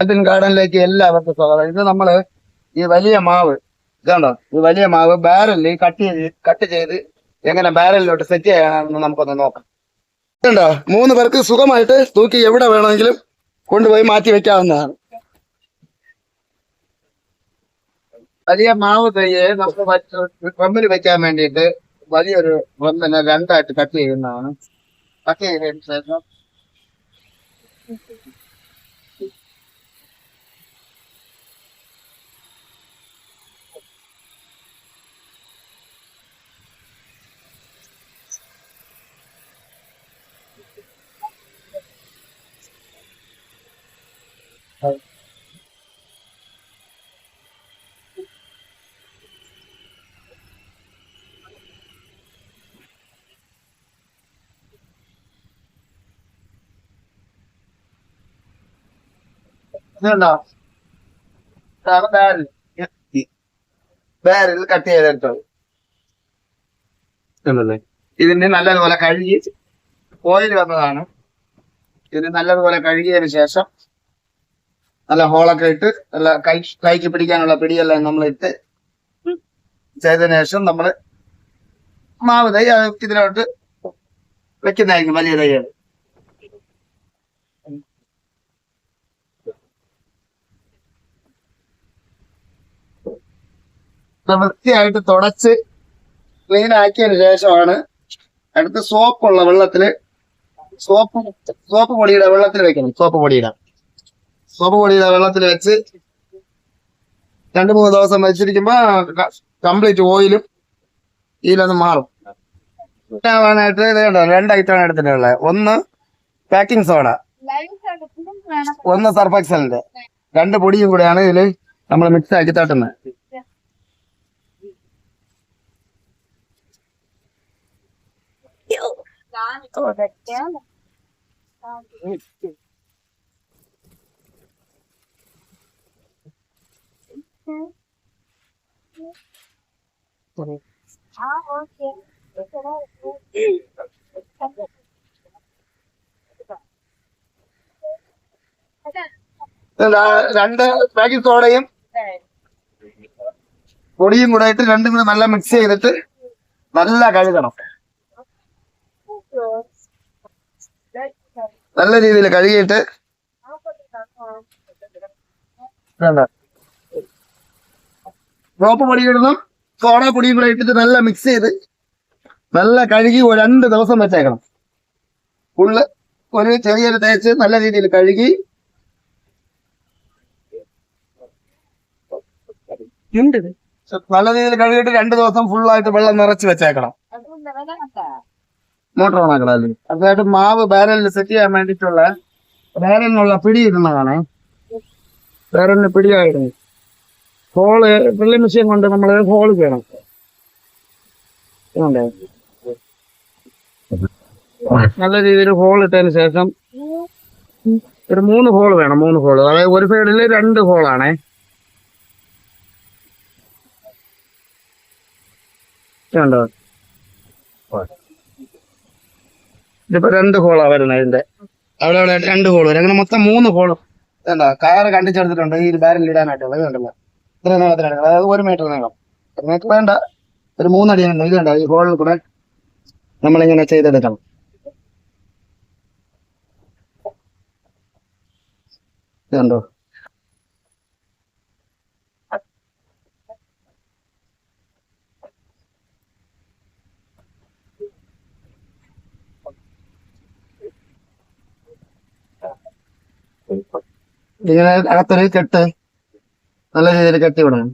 Latin ഗാർഡനിലേക്ക് എല്ലാവർക്കും സ്വാഗതം. ഇത് നമ്മൾ ഈ വലിയ മാവ് ഇതാണ്ടോ? ഈ വലിയ മാവ് ബാരലിൽ കട്ട് ചെയ്ത് കട്ട് ചെയ്ത് എങ്ങനെ ബാരലിലോട്ട് സെറ്റ് ചെയ്യാനാണെന്ന് നമുക്കൊന്ന് നോക്കാം. ഇതുണ്ടോ? മൂന്ന് പേർക്ക് സുഖമായിട്ട് തൂക്കി എവിടെ വേണമെങ്കിലും കൊണ്ടുപോയി മാറ്റി വെക്കാവുന്നതാണ്. വലിയ മാവ് തയ്യെ നമുക്ക് പമ്പിൽ വെക്കാൻ വേണ്ടിയിട്ട് വലിയൊരു പമ്പിനെ രണ്ടായിട്ട് കട്ട് ചെയ്യുന്നതാണ്. കട്ട് ചെയ്തതിന് ശേഷം ഇതുണ്ടോ? ഇതാണ് ബാരൽ ബാരൽ കട്ട് ചെയ്തെടുത്തത് ഇതിന് നല്ലതുപോലെ കഴുകി ഓയിൽ വന്നതാണ്. ഇതിന് നല്ലതുപോലെ കഴുകിയതിന് ശേഷം നല്ല ഹോളൊക്കെ ഇട്ട് നല്ല കൈ കൈക്ക് പിടിക്കാനുള്ള പിടിയെല്ലാം നമ്മൾ ഇട്ട് ചെയ്തതിനു ശേഷം നമ്മൾ മാവ് തൈ അത് ഇതിലോട്ട് വെക്കുന്നതായിരിക്കും വലിയ തൈകൾ. വൃത്തിയായിട്ട് തുടച്ച് ക്ലീൻ ആക്കിയതിന് ശേഷമാണ് അടുത്ത് സോപ്പുള്ള വെള്ളത്തിൽ സോപ്പ് സോപ്പ് പൊടിയുടെ വെള്ളത്തിൽ വെക്കണം. സോപ്പ് പൊടിയുടെ. സോപ്പ് പൊടിയുടെ വെള്ളത്തിൽ വെച്ച് രണ്ട് മൂന്ന് ദിവസം വെച്ചിരിക്കുമ്പോ കംപ്ലീറ്റ് ഓയിലും ഇതിലൊന്ന് മാറും. ആവാനായിട്ട് ഇത് കണ്ടോ? രണ്ട് ഐറ്റമാണ് എടുത്തിട്ടുള്ളത്. ഒന്ന് പാക്കിംഗ് സോഡ ഒന്ന് സർഫക്സലിന്റെ. രണ്ട് പൊടിയും കൂടെയാണ് ഇതിൽ നമ്മൾ മിക്സ് ആക്കി തട്ടുന്നത്. ഇതാ രണ്ട് പാക്കിംഗ് സോഡയും പൊടിയും കൂടെ ആയിട്ട് രണ്ടും കൂടെ നല്ല മിക്സ് ചെയ്തിട്ട് നല്ല കഴുകണം. നല്ല രീതിയിൽ കഴുകിയിട്ട് സോപ്പ് പൊടി ഇടണം സോഡ പൊടിയും കൂടെ ഇട്ടിട്ട് നല്ല മിക്സ് ചെയ്ത് നല്ല കഴുകി ഒരു രണ്ട് ദിവസം വെച്ചേക്കണം. ഫുള്ള് ഒരു ചെറിയൊരു തേച്ച് നല്ല രീതിയിൽ കഴുകി. നല്ല രീതിയിൽ കഴുകിയിട്ട് രണ്ട് ദിവസം ഫുള്ളായിട്ട് വെള്ളം നിറച്ച് വെച്ചേക്കണം. മോട്ടോർ ഓണാക്കണം അല്ലേ അതായത് മാവ് ബാരലിൽ സെറ്റ് ചെയ്യാൻ വേണ്ടിയിട്ടുള്ള ബാരലിനുള്ള പിടി ഇടുന്നതാണ് ബാരലിന് പിടിയായിരുന്നു. ഹോൾ ഡ്രില്ലിംഗ് മെഷീൻ കൊണ്ട് നമ്മൾ ഹോൾ ചെയ്യണം? നല്ല രീതിയിൽ ഹോൾ ഇട്ടതിന് ശേഷം ഒരു മൂന്ന് ഹോൾ വേണം മൂന്ന് ഹോൾ അതായത് ഒരു സൈഡിൽ രണ്ട് ഹോളാണേ കണ്ടോ ഇതിപ്പോ രണ്ട് ഹോളാ വരുന്നത് ഇതിന്റെ. അവിടെ അവിടെ രണ്ട് ഹോൾ വരും. അങ്ങനെ മൊത്തം മൂന്ന് ഹോൾ വേണ്ട കയറ് കണ്ടിച്ചെടുത്തിട്ടുണ്ട്. ഈ ബാരൽ ഇടാനായിട്ടുള്ളത് കണ്ടല്ലോ? ഇത്ര നീളത്തിലാണ് അതായത് ഒരു മീറ്റർ നീളം. ഒരു മീറ്റർ വേണ്ട. ഒരു മൂന്നടി നീളം. ഇത് കണ്ടോ? ഈ ഹോളിൽ കൂടെ നമ്മളിങ്ങനെ ചെയ്തെടുക്കണം. ഇത് ഇങ്ങനെ അകത്തൊരു കെട്ട് നല്ല രീതിയിൽ കെട്ടി വിടണം.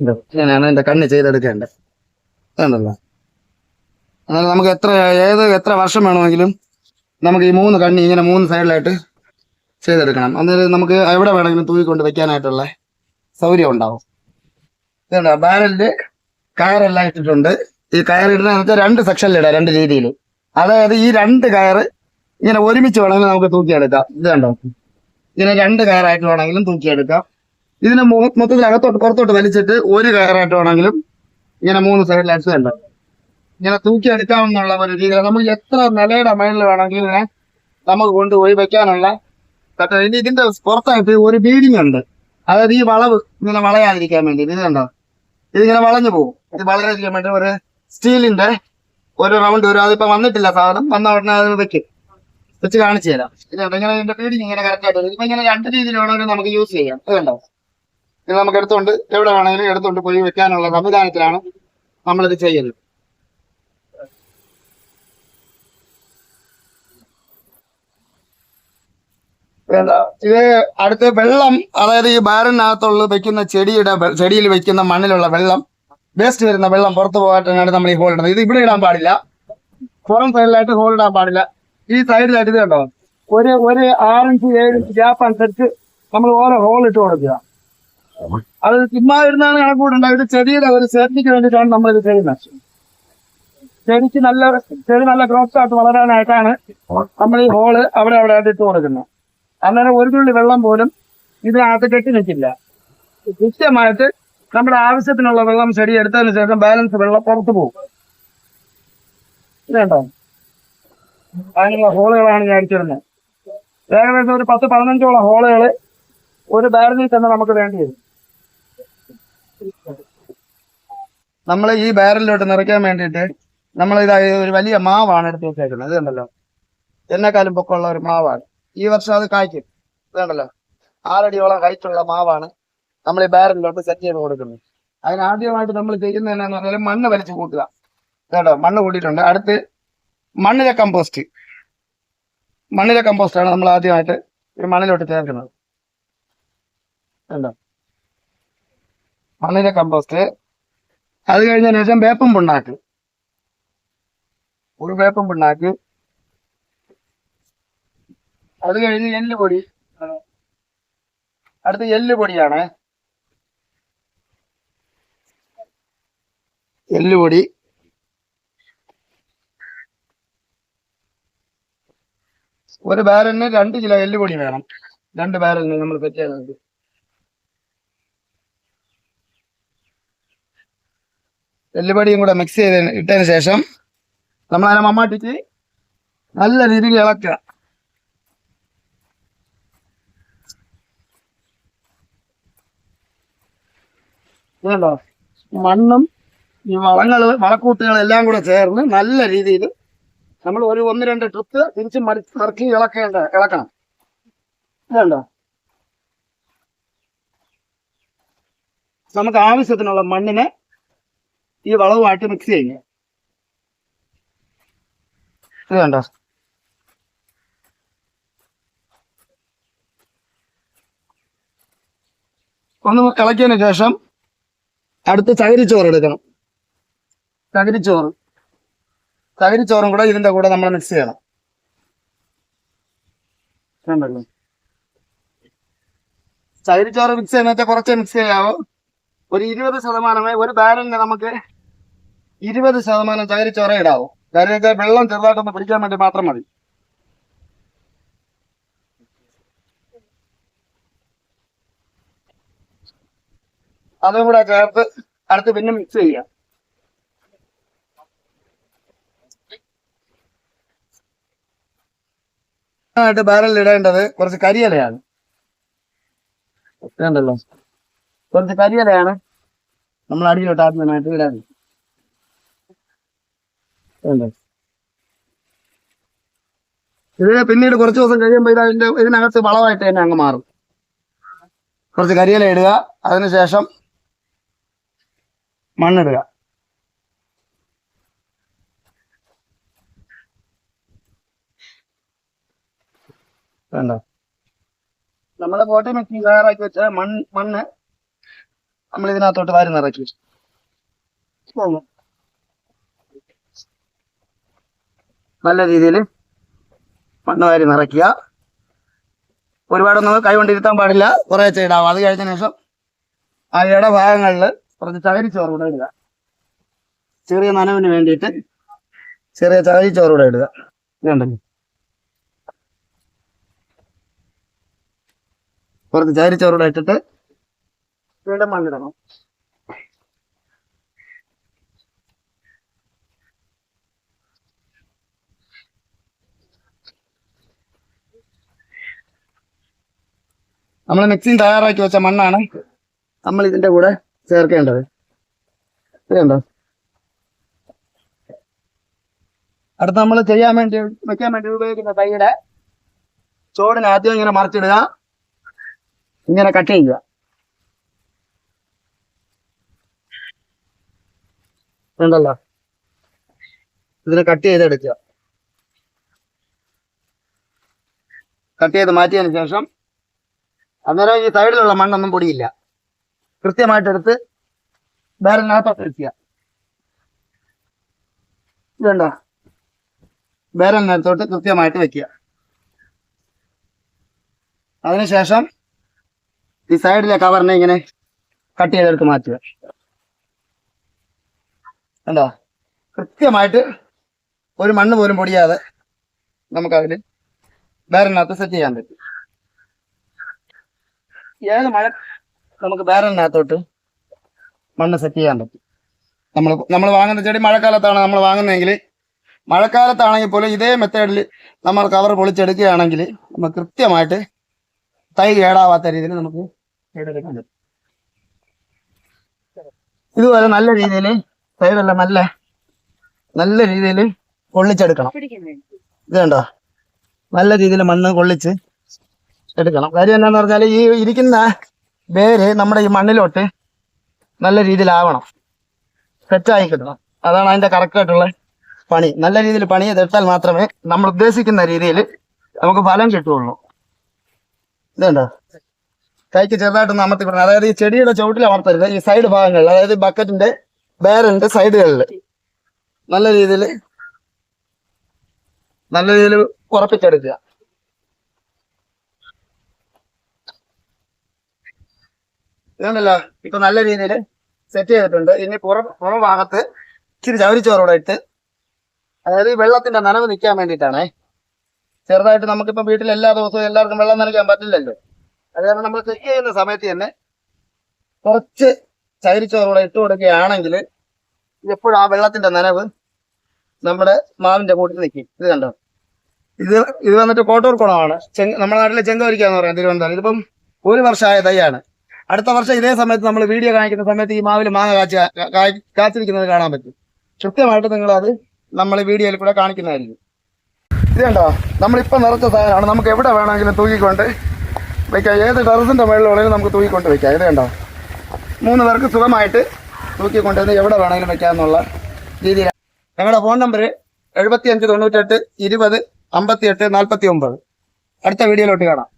ഇങ്ങനെയാണ് എന്റെ കണ്ണ് ചെയ്തെടുക്കേണ്ടത്. വേണ്ടല്ലോ അങ്ങനെ നമുക്ക് എത്ര ഏത് എത്ര വർഷം വേണമെങ്കിലും നമുക്ക് ഈ മൂന്ന് കണ്ണി ഇങ്ങനെ മൂന്ന് സൈഡിലായിട്ട് ചെയ്തെടുക്കണം. അന്നേരം നമുക്ക് എവിടെ വേണമെങ്കിലും തൂക്കിക്കൊണ്ട് വെക്കാനായിട്ടുള്ള സൗകര്യം ഉണ്ടാവും. ഇതുണ്ടോ? ബാരലിൽ കയറെല്ലാം ഇട്ടിട്ടുണ്ട്. ഈ കയറിടുന്നത് വെച്ചാൽ രണ്ട് സെക്ഷനിലിടാം രണ്ട് രീതിയിൽ അതായത് ഈ രണ്ട് കയറ് ഇങ്ങനെ ഒരുമിച്ച് വേണമെങ്കിൽ നമുക്ക് തൂക്കിയെടുക്കാം. ഇത് കണ്ടോ? ഇങ്ങനെ രണ്ട് കയറായിട്ട് വേണമെങ്കിലും തൂക്കിയെടുക്കാം. ഇതിനെ മൊത്തത്തിൽ അകത്തോട്ട് പുറത്തോട്ട് വലിച്ചിട്ട് ഒരു കയറായിട്ട് വേണമെങ്കിലും ഇങ്ങനെ മൂന്ന് സൈഡിലായിട്ട് വേണ്ട ഇങ്ങനെ തൂക്കി എടുക്കാമെന്നുള്ള ഒരു രീതി നമുക്ക് എത്ര നിലയുടെ മേളിൽ വേണമെങ്കിലും ഇതിനെ നമുക്ക് കൊണ്ടുപോയി വെക്കാനുള്ള ഇനി ഇതിന്റെ പുറത്തായിട്ട് ഒരു ബീഡിങ് ഉണ്ട്. അതായത് ഈ വളവ് ഇങ്ങനെ വളയാതിരിക്കാൻ വേണ്ടി ഇത് കണ്ടോ? ഇതിങ്ങനെ വളഞ്ഞു പോകും. ഇത് വളരാതിരിക്കാൻ വേണ്ടി ഒരു സ്റ്റീലിന്റെ ഒരു റൗണ്ട് വരും അതിപ്പോ വന്നിട്ടില്ല സാധനം. വന്ന ഉടനെ അത് വെക്കും. വെച്ച് കാണിച്ചു തരാം. ഇങ്ങനെ ഇതിന്റെ ബീഡിങ് ഇങ്ങനെ കറക്റ്റ് ആയിട്ട് വരും. ഇതിപ്പോ ഇങ്ങനെ രണ്ട് രീതിയിൽ വേണമെങ്കിലും നമുക്ക് യൂസ് ചെയ്യാം. അതുണ്ടോ ഇത് നമുക്ക് എടുത്തുകൊണ്ട് എവിടെ വേണമെങ്കിലും എടുത്തുകൊണ്ട് പോയി വെക്കാനുള്ള സംവിധാനത്തിലാണ് നമ്മളിത് ചെയ്യുന്നത്. ഇത് അടുത്ത് വെള്ളം അതായത് ഈ ബാരനകത്തുള്ള വെക്കുന്ന ചെടിയുടെ ചെടിയിൽ വെക്കുന്ന മണ്ണിലുള്ള വെള്ളം വേസ്റ്റ് വരുന്ന വെള്ളം പുറത്തു പോകാനാണ് നമ്മൾ ഈ ഹോൾ ഇടുന്നത്. ഇത് ഇവിടെ ഇടാൻ പാടില്ല. പുറം സൈഡിലായിട്ട് ഹോൾ ഇടാൻ പാടില്ല. ഈ സൈഡിലായിട്ട് ഇത് കണ്ടോ? ഒരു ഒരു ആറിഞ്ച് ഏഴ് ഇഞ്ച് ഗ്യാപ്പ് അനുസരിച്ച് നമ്മൾ ഓരോ ഹോൾ ഇട്ട് കൊടുക്കുക. അത് ചുമ്മാ ഇരുന്നാണ് കണക്കൂടുണ്ട് ഇത് ചെടിയുടെ ഒരു ചെടിക്ക് വേണ്ടിയിട്ടാണ് നമ്മൾ ഇത് ചെയ്യുന്നത്. ചെടിക്ക് നല്ല ചെടി നല്ല ഗ്രോത്ത് ആയിട്ട് വളരാനായിട്ടാണ് നമ്മൾ ഈ ഹോൾ അവിടെ അവിടെ ആയിട്ട് ഇട്ട് കൊടുക്കുന്നത്. അന്നേരം ഒരു തുള്ളി വെള്ളം പോലും ഇതിനകത്ത് കെട്ടി നിൽക്കില്ല. കൃത്യമായിട്ട് നമ്മുടെ ആവശ്യത്തിനുള്ള വെള്ളം ചെടി എടുത്തതിന് ശേഷം ബാലൻസ് വെള്ളം പുറത്തു പോകും. ഇതുണ്ടോ? അതിനുള്ള ഹോളുകളാണ് ഞാൻ അടിച്ചിരുന്നത് ഏകദേശം ഒരു പത്ത് പതിനഞ്ചോളം ഹോളുകൾ ഒരു ബാരലിൽ തന്നെ നമുക്ക് വേണ്ടി വരും. നമ്മൾ ഈ ബാരലിലോട്ട് നിറയ്ക്കാൻ വേണ്ടിയിട്ട് നമ്മൾ ഇത് ഒരു വലിയ മാവാണ് എടുത്ത് വെച്ചേക്കുന്നത്. ഇത് കണ്ടല്ലോ? എന്നെക്കാളും പൊക്കമുള്ള ഒരു മാവാണ്. ഈ വർഷം അത് കായ്ക്കും. ഇതുണ്ടല്ലോ ആറടിയോളം ഹൈറ്റുള്ള മാവാണ്. നമ്മൾ ഈ ബാരലിലോട്ട് സെറ്റ് ചെയ്ത് കൊടുക്കുന്നത് അതിന് ആദ്യമായിട്ട് നമ്മൾ ചെയ്യുന്നത് എന്നാന്ന് പറഞ്ഞാൽ മണ്ണ് വലിച്ചു കൂട്ടുക. കേട്ടോ? മണ്ണ് കൂട്ടിയിട്ടുണ്ട്. അടുത്ത് മണ്ണിലെ കമ്പോസ്റ്റ് മണ്ണിലെ കമ്പോസ്റ്റ് ആണ് നമ്മൾ ആദ്യമായിട്ട് ഈ മണ്ണിലോട്ട് ചേർക്കുന്നത്. കണ്ടോ? മണ്ണിലെ കമ്പോസ്റ്റ് അത് കഴിഞ്ഞതിന് ശേഷം വേപ്പം പിണ്ണാക്ക്. ഒരു വേപ്പം പിണ്ണാക്ക്. അത് കഴിഞ്ഞ് എല്ലുപൊടി അടുത്ത് എല്ലുപൊടിയാണ് എല്ലുപൊടി. ഒരു ബാരലിന് രണ്ട് കിലോ എല്ലുപൊടി വേണം. രണ്ട് ബാരലിന് നമ്മൾ സെറ്റ് എല്ലുപൊടിയും കൂടെ മിക്സ് ചെയ്ത് ഇട്ടതിന് ശേഷം നമ്മൾ അതിനെ മമ്മാട്ടിച്ച് നല്ല രീതിയിൽ ഇളക്കുക. മണ്ണും ഈ വളങ്ങൾ വളക്കൂട്ടുകൾ എല്ലാം കൂടെ ചേർന്ന് നല്ല രീതിയിൽ നമ്മൾ ഒരു ഒന്ന് രണ്ട് ട്രിപ്പ് തിരിച്ച് മറി ഇറക്കി ഇളക്കേണ്ട ഇളക്കണം. ഇതുണ്ടോ? നമുക്ക് ആവശ്യത്തിനുള്ള മണ്ണിനെ ഈ വളവുമായിട്ട് മിക്സ് ചെയ്യുക. ഇത് കണ്ടോ ഒന്ന് ഇളക്കിയതിന് ശേഷം അടുത്ത് ചകിരിച്ചോറ് എടുക്കണം. ചകിരിച്ചോറ് തകരിച്ചോറും കൂടെ ഇതിന്റെ കൂടെ നമ്മൾ മിക്സ് ചെയ്യണം. കണ്ടല്ലോ. ചകിരിച്ചോറ് മിക്സ് ചെയ്യുന്ന കുറച്ച് മിക്സ് ചെയ്യാവോ. ഒരു ഇരുപത് ശതമാനമേ ഒരു ബാരലിന് നമുക്ക് ഇരുപത് ശതമാനം ചകിരിച്ചോറ ഇടാവോ. കാര്യം വെച്ചാൽ വെള്ളം ചെറുതായിട്ടൊന്ന് പിടിക്കാൻ വേണ്ടി മാത്രം മതി. അതും കൂടെ ചേർത്ത് അടുത്ത് പിന്നെ മിക്സ് ചെയ്യാം. ആയിട്ട് ബാരലിൽ ഇടേണ്ടത് കുറച്ച് കരിയിലയാണ്. വേണ്ടല്ലോ കുറച്ച് കരിയിലയാണ് നമ്മൾ അടിയിലോട്ട് ആദ്യമായിട്ട് ഇടാൻ. ഇതിനെ ഇത് പിന്നീട് കുറച്ച് ദിവസം കഴിയുമ്പോൾ ഇത് അതിന്റെ ഇതിനകത്ത് വളമായിട്ട് തന്നെ അങ്ങ് മാറും. കുറച്ച് കരിയില ഇടുക അതിനുശേഷം മണ്ണിടുക. വേണ്ട. നമ്മളെ പോട്ടി മെഷീൻ തയ്യാറാക്കി വെച്ച മൺ മണ്ണ് നമ്മൾ ഇതിനകത്തോട്ട് വാരി നിറക്കി പോകും. നല്ല രീതിയിൽ മണ്ണ് വാരി നിറയ്ക്കുക. ഒരുപാടൊന്നും കൈ കൊണ്ടിരുത്താൻ പാടില്ല. കുറേ ഇടാം അത് കഴിഞ്ഞ ശേഷം ആ ഇടഭാഗങ്ങളിൽ കുറച്ച് ചകിരിച്ചോറ് കൂടെ ഇടുക. ചെറിയ നനവിന് വേണ്ടിയിട്ട് ചെറിയ ചകിരിച്ചോറ് കൂടെ ഇടുക. ഇതുണ്ടല്ലോ. കുറച്ച് ചകിരിച്ചോറൂടെ ഇട്ടിട്ട് വീണ്ടും മണ്ണിടണം. നമ്മൾ മിക്സിങ് തയ്യാറാക്കി വെച്ച മണ്ണാണ് നമ്മൾ ഇതിന്റെ കൂടെ ചേർക്കേണ്ടത്. ഇതുണ്ടോ അടുത്ത് നമ്മൾ ചെയ്യാൻ വേണ്ടി വെക്കാൻ വേണ്ടി ഉപയോഗിക്കുന്ന തൈയുടെ ചോടിനെ ആദ്യം ഇങ്ങനെ മറിച്ചിടുക. ഇങ്ങനെ കട്ട് ചെയ്യുക. ഉണ്ടല്ലോ ഇതിനെ കട്ട് ചെയ്തെടുക്കുക. കട്ട് ചെയ്ത് മാറ്റിയതിന് ശേഷം അന്നേരം ഈ സൈഡിലുള്ള മണ്ണൊന്നും പൊടിയില്ല. കൃത്യമായിട്ടെടുത്ത് ബാരലിനകത്തോട്ട് വെക്കുക ഇതുണ്ടോ ബാരലിനകത്തോട്ട് കൃത്യമായിട്ട് വെക്കുക. അതിനുശേഷം ഈ സൈഡിലെ കവറിനെ ഇങ്ങനെ കട്ട് ചെയ്തെടുത്ത് മാറ്റുക. എന്താ കൃത്യമായിട്ട് ഒരു മണ്ണ് പോലും പൊടിയാതെ നമുക്കതിൽ ബാരലിനകത്ത് സെറ്റ് ചെയ്യാൻ പറ്റും. ഏത് മഴ നമുക്ക് ബാരലിനകത്തോട്ട് മണ്ണ് സെറ്റ് ചെയ്യാൻ പറ്റും. നമ്മൾ നമ്മൾ വാങ്ങുന്ന ചെടി മഴക്കാലത്താണ് നമ്മൾ വാങ്ങുന്നതെങ്കിൽ മഴക്കാലത്താണെങ്കിൽ പോലും ഇതേ മെത്തേഡിൽ നമ്മൾ കവർ പൊളിച്ചെടുക്കുകയാണെങ്കിൽ നമുക്ക് കൃത്യമായിട്ട് തൈ കേടാവാത്ത രീതിയിൽ നമുക്ക് ഇതുപോലെ നല്ല രീതിയിൽ സൈഡെല്ലാം നല്ല നല്ല രീതിയിൽ കൊള്ളിച്ചെടുക്കണം ഇത് കണ്ടോ? നല്ല രീതിയിൽ മണ്ണ് കൊള്ളിച്ച് എടുക്കണം. കാര്യം എന്താന്ന് പറഞ്ഞാൽ ഈ ഇരിക്കുന്ന വേര് നമ്മുടെ ഈ മണ്ണിലോട്ട് നല്ല രീതിയിലാവണം. സെറ്റായി കിട്ടണം. അതാണ് അതിന്റെ കറക്റ്റായിട്ടുള്ള പണി. നല്ല രീതിയിൽ പണി ചെയ്തെടുത്താൽ മാത്രമേ നമ്മൾ ഉദ്ദേശിക്കുന്ന രീതിയിൽ നമുക്ക് ഫലം കിട്ടുള്ളൂ ഇതുണ്ടോ കൈക്ക് ചെറുതായിട്ടൊന്ന് അമർത്തി കൊടുക്കണം. അതായത് ഈ ചെടിയുടെ ചുവട്ടിൽ അമർത്തരുത്. ഈ സൈഡ് ഭാഗങ്ങളിൽ അതായത് ബക്കറ്റിന്റെ ബാരലിന്റെ സൈഡുകളിൽ നല്ല രീതിയിൽ നല്ല രീതിയിൽ ഉറപ്പിച്ചെടുക്കുക. ഇതുണ്ടല്ലോ ഇപ്പൊ നല്ല രീതിയിൽ സെറ്റ് ചെയ്തിട്ടുണ്ട്. ഇനി പുറം പുറം ഭാഗത്ത് ഇച്ചിരി ചവരിച്ചോറോടെ ഇട്ട് അതായത് ഈ വെള്ളത്തിന്റെ നനവ് നിൽക്കാൻ വേണ്ടിയിട്ടാണേ. ചെറുതായിട്ട് നമുക്കിപ്പം വീട്ടിൽ എല്ലാ ദിവസവും എല്ലാവർക്കും വെള്ളം നനയ്ക്കാൻ പറ്റില്ലല്ലോ. അത് കാരണം നമ്മൾ ക്ലിക്ക് ചെയ്യുന്ന സമയത്ത് തന്നെ കുറച്ച് ചകിരിച്ചോറോടെ ഇട്ട് കൊടുക്കുകയാണെങ്കിൽ എപ്പോഴും ആ വെള്ളത്തിന്റെ നനവ് നമ്മുടെ മാവിന്റെ കൂട്ടിൽ നിൽക്കും. ഇത് കണ്ടോ? ഇത് ഇത് വന്നിട്ട് കോട്ടൂർ കുളമാണ്. ചെങ് നമ്മുടെ നാട്ടിലെ ചെങ്കവരിക്കാന്ന് പറയാം തിരുവനന്തപുരം. ഇതിപ്പം ഒരു വർഷമായ തൈയാണ്. അടുത്ത വർഷം ഇതേ സമയത്ത് നമ്മൾ വീഡിയോ കാണിക്കുന്ന സമയത്ത് ഈ മാവിൽ മാങ്ങ കാച്ച കാച്ചിരിക്കുന്നത് കാണാൻ പറ്റും. കൃത്യമായിട്ട് നിങ്ങൾ അത് നമ്മൾ വീഡിയോയിൽ കൂടെ കാണിക്കുന്നതായിരിക്കും. ഇത് കണ്ടോ? നമ്മളിപ്പോൾ നിറച്ച സാധനമാണ്. നമുക്ക് എവിടെ വേണമെങ്കിലും തൂക്കിക്കൊണ്ട് വെക്കാം. ഏത് ടെറസിന്റെ മുകളിൽ വേണമെങ്കിലും നമുക്ക് തൂക്കിക്കൊണ്ട് വെക്കാം. ഇത് കണ്ടോ? മൂന്ന് പേർക്ക് സുഖമായിട്ട് തൂക്കിക്കൊണ്ടുവന്ന് എവിടെ വേണമെങ്കിലും വെക്കാമെന്നുള്ള രീതിയിൽ ഞങ്ങളുടെ ഫോൺ നമ്പർ എഴുപത്തി അഞ്ച് തൊണ്ണൂറ്റെട്ട് ഇരുപത് അമ്പത്തി എട്ട് നാൽപ്പത്തി ഒമ്പത് അടുത്ത വീഡിയോയിലോട്ട് കാണാം.